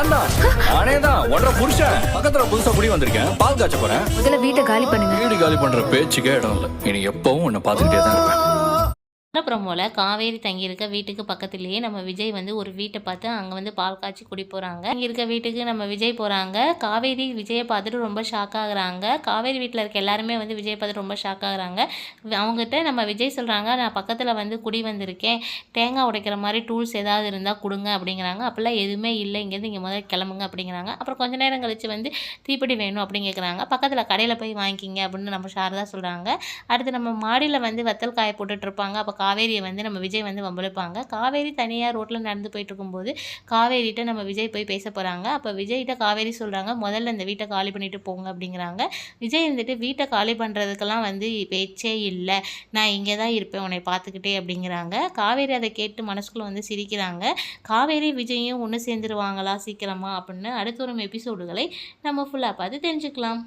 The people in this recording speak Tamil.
நான் தான் நானே தான். ஒன்றரை புருஷன் பக்கத்துல புதுசா குடி வந்திருக்கேன். பால் காய்ச்ச போறேன். முதல்ல வீட்டை காலி பண்ணுங்க. வீடு காலி பண்ற பேச்சுக்கே இடம் இல்லை. இனி எப்பவும் உன்னை பார்த்துக்கிட்டே தான் இருப்பேன். ப்ரோமோல காவேரி தங்கியிருக்க வீட்டுக்கு பக்கத்துலேயே நம்ம விஜய் வந்து ஒரு வீட்டை பார்த்து அங்கே வந்து பால் காய்ச்சி குடி போகிறாங்க இங்கே வீட்டுக்கு நம்ம விஜய் போகிறாங்க காவேரி விஜயை பார்த்துட்டு ரொம்ப ஷாக் ஆகுறாங்க. காவேரி வீட்டில் இருக்க எல்லாருமே வந்து விஜய் பார்த்துட்டு ரொம்ப ஷாக் ஆகுறாங்க. அவங்ககிட்ட நம்ம விஜய் சொல்கிறாங்க நான் பக்கத்தில் வந்து குடி வந்திருக்கேன். தேங்காய் உடைக்கிற மாதிரி டூல்ஸ் ஏதாவது இருந்தால் கொடுங்க அப்படிங்கிறாங்க. அப்போல்லாம் எதுவுமே இல்லை. இங்கேருந்து இங்கே முதல்ல கிளம்புங்க அப்படிங்கிறாங்க. அப்புறம் கொஞ்ச நேரம் கழிச்சு வந்து தீப்பெட்டி வேணும் அப்படின்னு கேட்குறாங்க பக்கத்தில் கடையில் போய் வாங்கிக்கிங்க அப்படின்னு நம்ம சாரதா சொல்கிறாங்க அடுத்து நம்ம மாடியில் வந்து வத்தல் காய போட்டுட்ருப்பாங்க அப்போ காவேரியை வந்து நம்ம விஜய் வந்து வம்பளிப்பாங்க. காவேரி தனியாக ரோட்டில் நடந்து போயிட்டு இருக்கும்போது காவேரிகிட்ட நம்ம விஜய் போய் பேச போகிறாங்க அப்போ விஜய்கிட்ட காவேரி சொல்கிறாங்க முதல்ல இந்த வீட்டை காலி பண்ணிட்டு போங்க அப்படிங்கிறாங்க. விஜய் வந்துட்டு வீட்டை காலி பண்ணுறதுக்கெல்லாம் வந்து பேச்சே இல்லை. நான் இங்கே தான் இருப்பேன். உன்னை பார்த்துக்கிட்டே அப்படிங்கிறாங்க. காவேரி அதை கேட்டு மனசுக்குள்ளே வந்து சிரிக்கிறாங்க. காவேரி விஜயும் ஒன்று சேர்ந்துருவாங்களா சீக்கிரமா அப்படின்னு அடுத்த ஒரு எபிசோடுகளை நம்ம ஃபுல்லாக பார்த்து தெரிஞ்சுக்கலாம்.